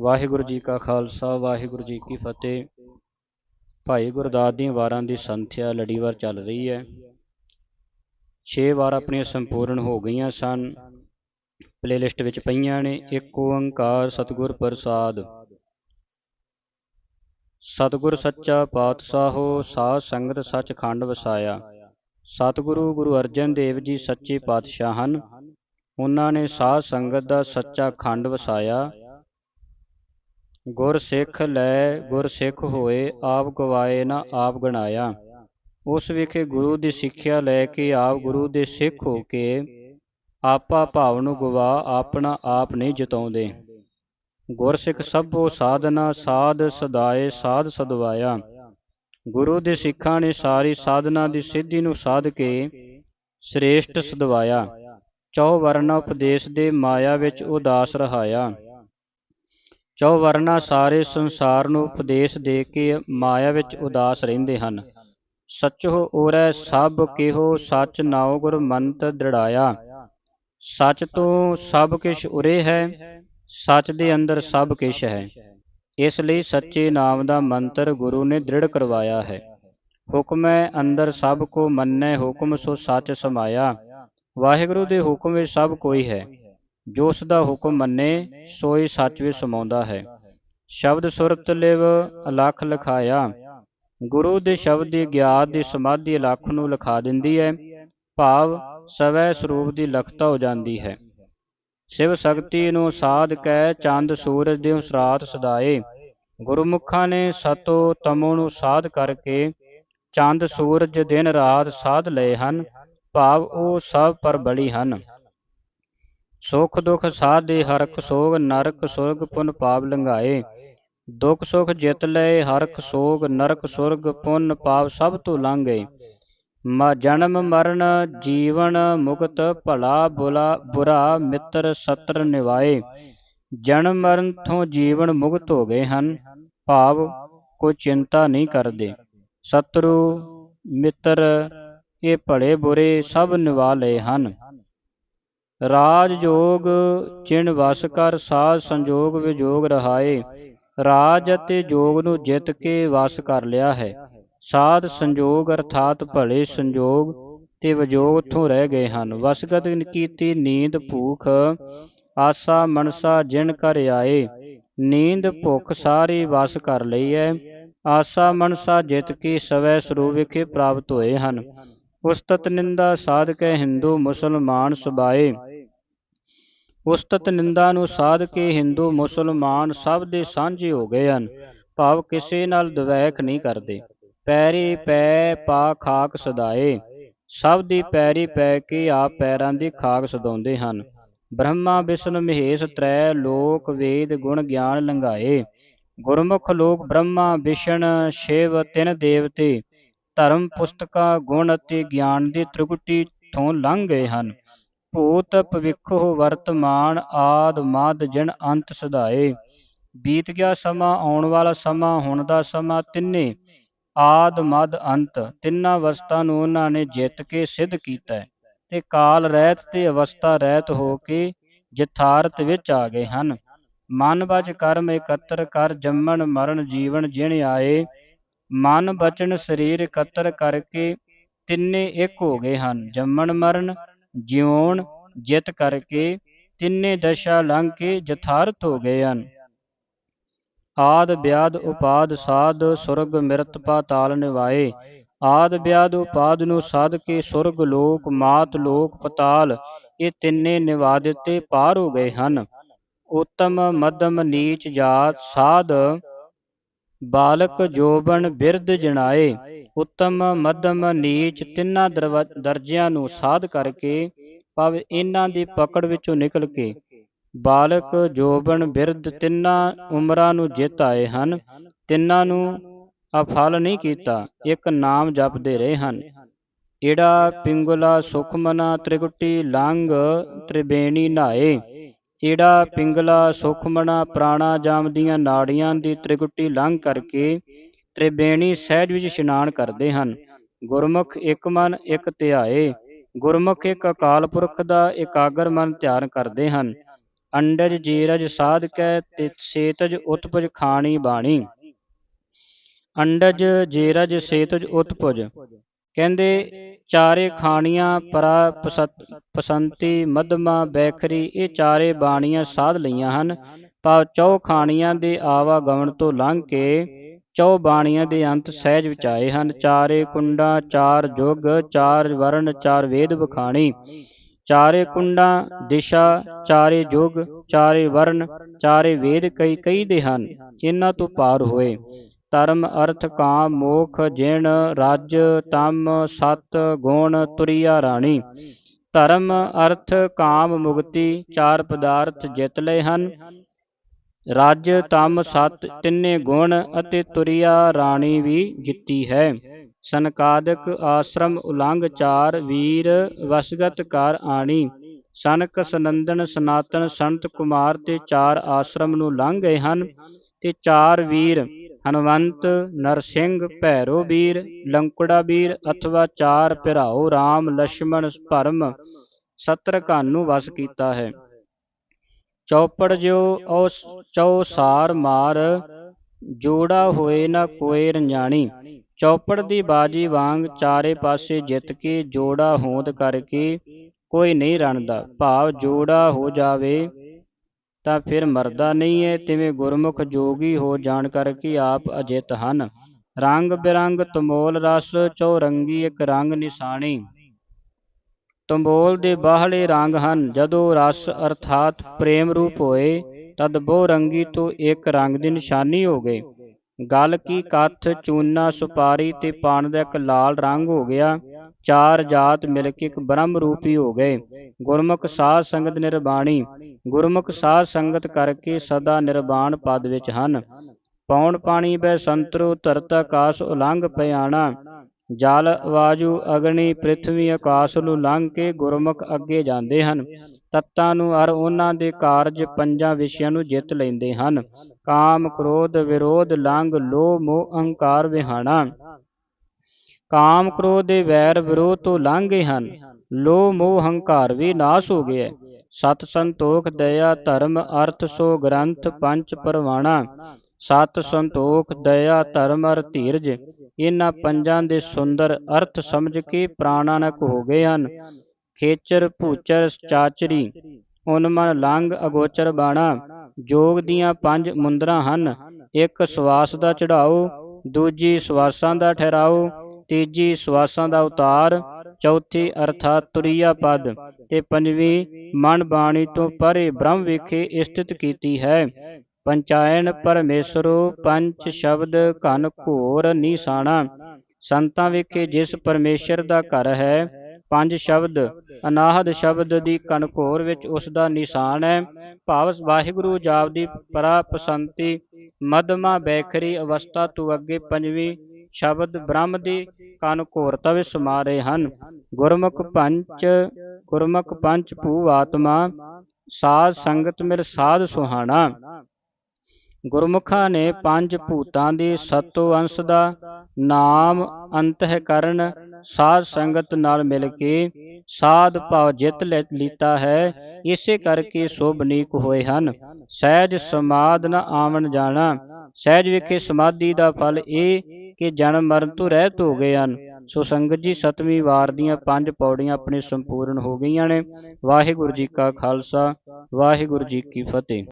ਵਾਹਿਗੁਰੂ ਜੀ ਕਾ ਖਾਲਸਾ, ਵਾਹਿਗੁਰੂ ਜੀ ਕੀ ਫਤਿਹ। ਭਾਈ ਗੁਰਦਾਸ ਦੀਆਂ ਵਾਰਾਂ ਦੀ ਸੰਥਿਆ ਲੜੀਵਾਰ ਚੱਲ ਰਹੀ ਹੈ। 6 ਵਾਰ ਆਪਣੀਆਂ ਸੰਪੂਰਨ ਹੋ ਗਈਆਂ ਸਨ। ਪਲੇਲਿਸਟ ਵਿੱਚ ਪਈਆਂ ਨੇ, ਇੱਕ ਓੰਕਾਰ ਸਤਿਗੁਰ ਪ੍ਰਸਾਦ। ਸਤਿਗੁਰ ਸੱਚਾ ਪਾਤਸ਼ਾਹੋ ਸਾਧ ਸੰਗਤ ਸੱਚ ਖੰਡ ਵਸਾਇਆ। ਸਤਿਗੁਰੂ ਗੁਰੂ ਅਰਜਨ ਦੇਵ ਜੀ ਸੱਚੇ ਪਾਤਸ਼ਾਹ ਹਨ। ਉਹਨਾਂ ਨੇ ਸਾਧ ਸੰਗਤ ਦਾ ਸੱਚਾ ਖੰਡ ਵਸਾਇਆ। ਗੁਰ ਸਿੱਖ ਲੈ, ਗੁਰ ਸਿੱਖ ਹੋਏ, ਆਪ ਗਵਾਏ ਨਾ ਆਪ ਗਣਾਇਆ। ਉਸ ਵਿਖੇ ਗੁਰੂ ਦੀ ਸਿੱਖਿਆ ਲੈ ਕੇ ਆਪ ਗੁਰੂ ਦੇ ਸਿੱਖ ਹੋ ਕੇ ਆਪਾ ਭਾਵ ਨੂੰ ਗਵਾ, ਆਪਣਾ ਆਪ ਨਹੀਂ ਜਿਤਾਉਂਦੇ। ਗੁਰਸਿੱਖ ਸਭੋ ਸਾਧਨਾ, ਸਾਧ ਸਦਾਏ, ਸਾਧ ਸਦਵਾਇਆ। ਗੁਰੂ ਦੇ ਸਿੱਖਾਂ ਨੇ ਸਾਰੀ ਸਾਧਨਾ ਦੀ ਸਿੱਧੀ ਨੂੰ ਸਾਧ ਕੇ ਸ੍ਰੇਸ਼ਟ ਸਦਵਾਇਆ। ਚੌ ਵਰਨਾ ਉਪਦੇਸ਼ ਦੇ ਮਾਇਆ ਵਿੱਚ ਉਦਾਸ ਰਹਾਇਆ। ਚੌ ਵਰਨਾ ਸਾਰੇ ਸੰਸਾਰ ਨੂੰ ਉਪਦੇਸ਼ ਦੇ ਕੇ ਮਾਇਆ ਵਿੱਚ ਉਦਾਸ ਰਹਿੰਦੇ ਹਨ। ਸੱਚੋ ਓਰੈ, ਸਭ ਕਿਹੋ ਸੱਚ ਨਾਉ ਗੁਰ ਮੰਤ ਦ੍ਰਿੜਾਇਆ। ਸੱਚ ਤੋਂ ਸਭ ਕਿਛ ਉਰੇ ਹੈ, ਸੱਚ ਦੇ ਅੰਦਰ ਸਭ ਕਿਛ ਹੈ। ਇਸ ਲਈ ਸੱਚੇ ਨਾਮ ਦਾ ਮੰਤਰ ਗੁਰੂ ਨੇ ਦ੍ਰਿੜ ਕਰਵਾਇਆ ਹੈ। ਹੁਕਮੈ ਅੰਦਰ ਸਭ ਕੋ ਮੰਨੈ, ਹੁਕਮ ਸੋ ਸੱਚ ਸਮਾਇਆ। ਵਾਹਿਗੁਰੂ ਦੇ ਹੁਕਮ ਵਿੱਚ ਸਭ ਕੋਈ ਹੈ। ਜੋ ਉਸ ਦਾ ਹੁਕਮ ਮੰਨੇ, ਸੋਈ ਸੱਚ ਵਿੱਚ ਸਮਾਉਂਦਾ ਹੈ। ਸ਼ਬਦ ਸੁਰਤ ਲਿਵ ਅਲਖ ਲਖਾਇਆ। ਗੁਰੂ ਦੇ ਸ਼ਬਦ ਦੀ ਗਿਆਤ ਦੀ ਸਮਾਧੀ ਅਲਖ ਨੂੰ ਲਿਖਾ ਦਿੰਦੀ ਹੈ। ਭਾਵ ਸਵੈ ਸਰੂਪ ਦੀ ਲਖਤਾ ਹੋ ਜਾਂਦੀ ਹੈ। ਸਿਵ ਸ਼ਕਤੀ ਨੂੰ ਸਾਧ ਕਹਿ ਚੰਦ ਸੂਰਜ ਦੇ ਉਸਰਾਤ ਸਦਾਏ। ਗੁਰਮੁਖਾਂ ਨੇ ਸਤੋ ਤਮੋ ਨੂੰ ਸਾਧ ਕਰਕੇ ਚੰਦ ਸੂਰਜ ਦਿਨ ਰਾਤ ਸਾਧ ਲਏ ਹਨ। ਭਾਵ ਉਹ ਸਭ ਪਰ ਬਲੀ ਹਨ। ਸੁਖ ਦੁਖ ਸਾਧੇ ਹਰਖ ਸੋਗ ਨਰਕ ਸੁਰਗ ਪੁਨ ਪਾਪ ਲੰਘਾਏ। ਦੁਖ ਸੁਖ ਜਿਤ ਲਏ ਹਰਖ ਸੋਗ ਨਰਕ ਸੁਰਗ ਪੁਨ ਪਾਪ ਸਭ ਤੋਂ ਲੰਘ। ਗਏ ਮਾ ਜਨਮ ਮਰਨ ਜੀਵਨ ਮੁਕਤ ਭਲਾ ਬੁਲਾ ਬੁਰਾ ਮਿੱਤਰ ਸਤਰ ਨਿਵਾਏ। ਜਨਮ ਮਰਨ ਤੋਂ ਜੀਵਨ ਮੁਕਤ ਹੋ ਗਏ ਹਨ ਭਾਵ ਕੋਈ ਚਿੰਤਾ ਨਹੀਂ ਕਰਦੇ। ਸਤਰੂ ਮਿੱਤਰ ਇਹ ਭਲੇ ਬੁਰੇ ਸਭ ਨਿਵਾ ਲਏ ਹਨ। ਰਾਜ ਜੋਗ ਚਿਣ ਵਸ ਕਰ, ਸਾਧ ਸੰਜੋਗ ਵਿਜੋਗ ਰਹਾਏ। ਰਾਜ ਅਤੇ ਜੋਗ ਨੂੰ ਜਿੱਤ ਕੇ ਵਸ ਕਰ ਲਿਆ ਹੈ। ਸਾਧ ਸੰਜੋਗ ਅਰਥਾਤ ਭਲੇ ਸੰਜੋਗ ਤੇ ਵਿਜੋਗ ਤੋਂ ਰਹਿ ਗਏ ਹਨ। ਵਸਗਤ ਕੀਤੀ ਨੀਂਦ ਭੂਖ, ਆਸਾ ਮਨਸਾ ਜਿਨ ਕਰ ਆਏ। ਨੀਂਦ ਭੁੱਖ ਸਾਰੀ ਵਸ ਕਰ ਲਈ ਹੈ। ਆਸਾ ਮਨਸਾ ਜਿਤ ਕੇ ਸਵੈ ਸਰੂਪ ਵਿਖੇ ਪ੍ਰਾਪਤ ਹੋਏ ਹਨ। ਉਸਤਤ ਨਿੰਦਾ ਸਾਧ ਕੇ ਹਿੰਦੂ ਮੁਸਲਮਾਨ ਸੁਬਾਏ ਉਸਤਤ ਨਿੰਦਾ ਨੂੰ ਸਾਧ ਕੇ ਹਿੰਦੂ, ਮੁਸਲਮਾਨ ਸਭ ਦੇ ਸਾਂਝੇ ਹੋ ਗਏ ਹਨ। ਭਾਵ ਕਿਸੇ ਨਾਲ ਦਵੈਖ ਨਹੀਂ ਕਰਦੇ। ਪੈਰੀ ਪੈ ਪਾ ਖਾਕ ਸਦਾਏ। ਸਭ ਦੀ ਪੈਰੀ ਪੈ ਕੇ ਆਪ ਪੈਰਾਂ ਦੀ ਖਾਕ ਸਦਾਉਂਦੇ ਹਨ। ਬ੍ਰਹਮਾ, ਵਿਸ਼ਨ, ਮਹੇਸ਼, ਤ੍ਰੈ, ਲੋਕ, ਵੇਦ, ਗੁਣ, ਗਿਆਨ ਲੰਘਾਏ। ਗੁਰਮੁਖ ਲੋਕ ਬ੍ਰਹਮਾ, ਵਿਸ਼ਨ, ਸ਼ਿਵ, ਤਿੰਨ ਦੇਵਤੇ, ਧਰਮ, ਪੁਸਤਕਾਂ, ਗੁਣ ਅਤੇ ਗਿਆਨ ਦੀ ਤ੍ਰਿਗੁਟੀ ਤੋਂ ਲੰਘ ਗਏ ਹਨ। ਭੂਤ ਭਵਿੱਖੋ ਵਰਤਮਾਨ ਆਦ ਮਦ ਜਨ ਅੰਤ ਸਦਾਏ। ਬੀਤ ਗਿਆ ਸਮਾਂ, ਆਉਣ ਵਾਲਾ ਸਮਾਂ, ਹੁਣ ਦਾ ਸਮਾਂ, ਤਿੰਨੇ ਆਦ ਮਦ ਅੰਤ। ਤਿੰਨਾਂ ਅਵਸਥਾ ਨੂੰ ਉਹਨਾਂ ਨੇ ਜਿੱਤ ਕੇ ਸਿੱਧ ਕੀਤਾ ਤੇ ਕਾਲ ਰਹਿਤ ਤੇ ਅਵਸਥਾ ਰਹਿਤ ਹੋ ਕੇ ਜਥਾਰਥ ਵਿੱਚ ਆ ਗਏ ਹਨ। ਮਨ ਬਚ ਕਰਮ ਇਕੱਤਰ ਕਰ ਜੰਮਣ ਮਰਨ ਜੀਵਨ ਜਿਣ ਆਏ। ਮਨ ਬਚਨ ਸਰੀਰ ਇਕੱਤਰ ਕਰਕੇ ਤਿੰਨੇ ਇੱਕ ਹੋ ਗਏ ਹਨ। ਜੰਮਣ ਮਰਨ ਜਿਉਣ, ਜਿਤ ਕਰਕੇ ਤਿੰਨੇ ਦਸ਼ਾ ਲੰਘ ਕੇ ਜਥਾਰਤ ਹੋ ਗਏ ਹਨ। ਆਦ ਵਿਆਦ ਉਪਾਦ ਸਾਧ ਸੁਰਗ ਮਿਰਤ ਪਾਤਾਲ ਨਿਵਾਏ। ਆਦ ਵਿਆਦ ਉਪਾਦ ਨੂੰ ਸਾਧ ਕੇ ਸੁਰਗ ਲੋਕ, ਮਾਤ ਲੋਕ, ਪਤਾਲ, ਇਹ ਤਿੰਨੇ ਨਿਵਾ ਦਿੱਤੇ ਪਾਰ ਹੋ ਗਏ ਹਨ। ਉਤਮ, ਮਧਮ, ਨੀਚ ਜਾਤ, ਸਾਧ, ਬਾਲਕ, ਜੋਬਨ, ਬਿਰਧ ਜਣਾਏ। ਉੱਤਮ ਮੱਧਮ ਨੀਚ ਤਿੰਨਾਂ ਦਰਜਿਆਂ ਨੂੰ ਸਾਧ ਕਰਕੇ ਭਾਵੇਂ ਇਹਨਾਂ ਦੀ ਪਕੜ ਵਿੱਚੋਂ ਨਿਕਲ ਕੇ ਬਾਲਕ, ਜੋਬਨ, ਬਿਰਧ ਤਿੰਨਾਂ ਉਮਰਾਂ ਨੂੰ ਜਿੱਤ ਆਏ ਹਨ, ਤਿੰਨਾਂ ਨੂੰ ਅਫਲ ਨਹੀਂ ਕੀਤਾ, ਇੱਕ ਨਾਮ ਜਪਦੇ ਰਹੇ ਹਨ। ਏੜਾ ਪਿੰਗਲਾ ਸੁਖਮਨਾ ਤ੍ਰਿਗੁਟੀ ਲੰਗ ਤ੍ਰਿਬੇਣੀ ਨਾਏ, ਏੜਾ ਪਿੰਗਲਾ ਸੁਖਮਨਾ ਪ੍ਰਾਣਾ ਜਾਮ ਦੀਆਂ ਨਾੜੀਆਂ ਦੀ ਤ੍ਰਿਗੁਟੀ ਲੰਘ ਕਰਕੇ ਤ੍ਰਿਬੇਣੀ ਸਹਿਜ ਵਿੱਚ ਇਸ਼ਨਾਨ ਕਰਦੇ ਹਨ। ਗੁਰਮੁਖ ਇੱਕ ਮਨ, ਇੱਕ ਧਿਆਏ। ਗੁਰਮੁਖ ਇੱਕ ਅਕਾਲ ਪੁਰਖ ਦਾ ਇਕਾਗਰ ਮਨ ਧਿਆਨ ਕਰਦੇ ਹਨ। ਅੰਡਜ ਜੀਰਜ ਸਾਧਕੈ ਤਿ ਸੇਤਜ ਉਤਪਜ ਖਾਣੀ ਬਾਣੀ। ਅੰਡਜ ਜੀਰਜ ਸੇਤਜ ਉਤਪਜ। ਕਹਿੰਦੇ, ਚਾਰੇ ਖਾਣੀਆਂ ਪਰਾ ਪਸੰਤੀ ਮਧਮਾ, ਬੈਖਰੀ, ਇਹ ਚਾਰੇ ਬਾਣੀਆਂ ਸਾਧ ਲਈਆਂ ਹਨ। ਭਾਵ ਚੌ ਖਾਣੀਆਂ ਦੇ ਆਵਾ ਆਵਾਗਮਨ ਤੋਂ ਲੰਘ ਕੇ ਚੌ ਬਾਣੀਆਂ ਦੇ ਅੰਤ ਸਹਿਜ ਵਿਚਾਏ ਹਨ। ਚਾਰੇ ਕੁੰਡਾਂ, ਚਾਰ ਜੁਗ, ਚਾਰ ਵਰਣ, ਚਾਰ ਵੇਦ ਵਖਾਣੀ। ਚਾਰੇ ਕੁੰਡਾਂ, ਦਿਸ਼ਾ, ਚਾਰੇ ਜੁਗ, ਚਾਰੇ ਵਰਣ, ਚਾਰੇ ਵੇਦ ਕਈ ਕਈ ਦੇ ਹਨ ਇਹਨਾਂ ਤੋਂ ਪਾਰ ਹੋਏ। ਧਰਮ, ਅਰਥ, ਕਾਮ, ਮੋਖ, ਜਿਣ, ਰਾਜ, ਤਮ, ਸਤ, ਗੁਣ, ਤੁਰਿਆ ਰਾਣੀ। ਧਰਮ, ਅਰਥ, ਕਾਮ, ਮੁਕਤੀ, ਚਾਰ ਪਦਾਰਥ ਜਿੱਤ ਲਏ ਹਨ। ਰਜ ਤਮ ਸਤ ਤਿੰਨੇ ਗੁਣ ਅਤੇ ਤੁਰਿਆ ਰਾਣੀ ਵੀ ਜਿੱਤੀ ਹੈ। ਸਨਕਾਦਿਕ ਆਸ਼ਰਮ ਉਲੰਘ ਚਾਰ ਵੀਰ ਵਸਗਤ ਕਰ ਆਣੀ। ਸਨਕ ਸਨੰਦਨ ਸਨਾਤਨ ਸੰਤ ਕੁਮਾਰ ਤੇ ਚਾਰ ਆਸ਼ਰਮ ਨੂੰ ਲੰਘ ਗਏ ਹਨ ਤੇ ਚਾਰ ਵੀਰ ਹਨਵੰਤ, ਨਰਸਿੰਘ, ਭੈਰੋ ਵੀਰ, ਲੰਕੜਾ ਵੀਰ ਅਥਵਾ ਚਾਰ ਭਰਾਓ ਰਾਮ ਲక్ష్మణ ਭਰਮ ਸਤਰ ਸਤਰਕਾਨ ਨੂੰ ਵਸ ਕੀਤਾ ਹੈ। ਚੌਪੜ ਜਿਉ ਉਸ ਚੌਸਾਰ ਮਾਰ, ਜੋੜਾ ਹੋਏ ਨਾ ਕੋਏ ਰੰਜਾਣੀ। ਚੌਪੜ ਦੀ ਬਾਜੀ ਵਾਂਗ ਚਾਰੇ ਪਾਸੇ ਜਿੱਤ ਕੇ ਜੋੜਾ ਹੋਂਦ ਕਰਕੇ ਕੋਈ ਨਹੀਂ ਰਣਦਾ। ਭਾਵ ਜੋੜਾ ਹੋ ਜਾਵੇ ਤਾਂ ਫਿਰ ਮਰਦਾ ਨਹੀਂ ਹੈ ਤਿਵੇਂ ਗੁਰਮੁਖ ਜੋਗੀ ਹੋ ਜਾਣ ਕਰਕੇ ਆਪ ਅਜਿਤ ਹਨ। ਰੰਗ ਬਿਰੰਗ ਤਮੋਲ ਰਸ, ਚੌਰੰਗੀ ਇੱਕ ਰੰਗ ਨਿਸ਼ਾਨੀ ਤੰਬੋਲ ਦੇ ਬਾਹਲੇ ਰੰਗ ਹਨ। ਜਦੋਂ ਰਸ ਅਰਥਾਤ ਪ੍ਰੇਮ ਰੂਪ ਹੋਏ, ਤਦ ਬਹੁ ਰੰਗੀ ਤੋਂ ਇੱਕ ਰੰਗ ਦੀ ਨਿਸ਼ਾਨੀ ਹੋ ਗਏ। ਗਲ ਕੀ ਕੱਥ, ਚੂਨਾ, ਸੁਪਾਰੀ ਤੇ ਪਾਨ ਦਾ ਇੱਕ ਲਾਲ ਰੰਗ ਹੋ ਗਿਆ। ਚਾਰ ਜਾਤ ਮਿਲ ਕੇ ਇੱਕ ਬ੍ਰਹਮ ਰੂਪੀ ਹੋ ਗਏ। ਗੁਰਮੁਖ ਸਾਧ ਸੰਗਤ ਨਿਰਬਾਣੀ। ਗੁਰਮੁਖ ਸਾਧ ਸੰਗਤ ਕਰਕੇ ਸਦਾ ਨਿਰਵਾਣ ਪਦ ਵਿੱਚ ਹਨ। ਪੌਣ ਪਾਣੀ ਬੈ ਸੰਤਰੋ ਧਰਤ ਆਕਾਸ਼ ਉਲੰਘ ਪਿਆਣਾ। ਜਲ ਵਾਯੂ ਅਗਨੀ, ਪ੍ਰਿਥਵੀ, ਆਕਾਸ਼ ਨੂੰ ਲੰਘ ਕੇ ਗੁਰਮੁਖ ਅੱਗੇ ਜਾਂਦੇ ਹਨ। ਤੱਤਾਂ ਨੂੰ ਅਰ ਉਹਨਾਂ ਦੇ ਕਾਰਜ ਪੰਜਾਂ ਵਿਸ਼ਿਆਂ ਨੂੰ ਜਿੱਤ ਲੈਂਦੇ ਹਨ। ਕਾਮ, ਕ੍ਰੋਧ, ਵਿਰੋਧ, ਲੰਘ, ਲੋਭ, ਮੋਹ, ਅਹੰਕਾਰ, ਵਿਹਾਣਾ। ਕਾਮ, ਕ੍ਰੋਧ ਦੇ ਵੈਰ, ਵਿਰੋਧ ਤੋਂ ਲੰਘ ਗਏ ਹਨ। ਲੋਭ, ਮੋਹ ਹੰਕਾਰ ਵੀ ਨਾਸ਼ ਹੋ ਗਿਆ ਸਤ ਸੰਤੋਖ, ਦਇਆ, ਧਰਮ, ਅਰਥ, ਸੋ ਗ੍ਰੰਥ ਪੰਚ ਪਰਵਾਣਾ। ਸਤ ਸੰਤੋਖ, ਦਇਆ, ਧਰਮ, ਅਰ ਧੀਰਜ। ਇਹਨਾਂ ਪੰਜਾਂ ਦੇ ਸੁੰਦਰ ਅਰਥ ਸਮਝ ਕੇ ਪ੍ਰਾਣਾਨਕ ਹੋ ਗਏ ਹਨ। ਖੇਚਰ, ਭੂਚਰ, ਚਾਚਰੀ, ਉਨਮਨ, ਲੰਗ, ਅਗੋਚਰ ਬਾਣਾ, ਜੋਗ ਦੀਆਂ ਪੰਜ ਮੁੰਦਰਾਂ ਹਨ। ਇੱਕ ਸਵਾਸ ਦਾ ਚੜਾਓ ਦੂਜੀ ਸਵਾਸਾਂ ਦਾ ਠਹਿਰਾਓ, ਤੀਜੀ ਸਵਾਸਾਂ ਦਾ ਉਤਾਰ, ਚੌਥੀ ਅਰਥਾਤ ਤੁਰੀਆ ਪਦ ਤੇ ਪੰਜਵੀਂ ਮਨ ਬਾਣੀ ਤੋਂ ਪਰੇ ਬ੍ਰਹਮ ਵਿਖੇ ਸਥਿਤ ਕੀਤੀ ਹੈ। ਪੰਚਾਇਣ ਪਰਮੇਸ਼ਰੋ ਪੰਚ ਸ਼ਬਦ ਘਨ ਘੋਰ ਨਿਸ਼ਾਨਾ। ਸੰਤਾਂ ਵਿਖੇ ਜਿਸ ਪਰਮੇਸ਼ਰ ਦਾ ਘਰ ਹੈ, ਪੰਜ ਸ਼ਬਦ, ਅਨਾਹਦ ਸ਼ਬਦ ਦੀ ਕਣਕੋਰ ਵਿੱਚ ਉਸ ਦਾ ਨਿਸ਼ਾਨ ਹੈ। ਭਾਵ ਵਾਹਿਗੁਰੂ ਜਾਪ ਦੀ ਪਰਾ ਪਸੰਤੀ ਬੈਖਰੀ ਅਵਸਥਾ ਤੋਂ ਅੱਗੇ ਪੰਜਵੀਂ ਸ਼ਬਦ ਬ੍ਰਹਮ ਦੀ ਕਨਕੋਰਤਾ ਵਿੱਚ ਸਮਾ ਰਹੇ ਹਨ। ਗੁਰਮੁਖ ਪੰਚ ਗੁਰਮੁਖ ਪੰਚ ਭੂ ਆਤਮਾ, ਸਾਧ ਸੰਗਤ ਮਿਲ ਸਾਧ ਸੁਹਾਣਾ। ਗੁਰਮੁਖਾਂ ਨੇ ਪੰਜ ਭੂਤਾਂ ਦੇ ਸਤੋ ਅੰਸ਼ ਦਾ ਨਾਮ ਅੰਤਹਿਕਰਨ ਸਾਧ ਸੰਗਤ ਨਾਲ ਮਿਲ ਕੇ ਸਾਧ ਭਾਵ ਜਿੱਤ ਲੈ ਲੀਤਾ ਹੈ। ਇਸੇ ਕਰਕੇ ਸ਼ੋਭਨੀਕ ਹੋਏ ਹਨ। ਸਹਿਜ ਸਮਾਦ ਨ ਆਵਣ ਜਾਣਾ। ਸਹਿਜ ਵਿਖੇ ਸਮਾਧੀ ਦਾ ਫਲ ਇਹ ਕਿ ਜਨਮ ਮਰਨ ਤੋਂ ਰਹਿਤ ਹੋ ਗਏ ਹਨ। ਸੋ ਸੰਗਤ ਜੀ, ਸਤਵੀਂ ਵਾਰ ਦੀਆਂ ਪੰਜ ਪੌੜੀਆਂ ਆਪਣੇ ਸੰਪੂਰਨ ਹੋ ਗਈਆਂ ਨੇ। ਵਾਹਿਗੁਰੂ ਜੀ ਕਾ ਖਾਲਸਾ, ਵਾਹਿਗੁਰੂ ਜੀ ਕੀ ਫਤਿਹ।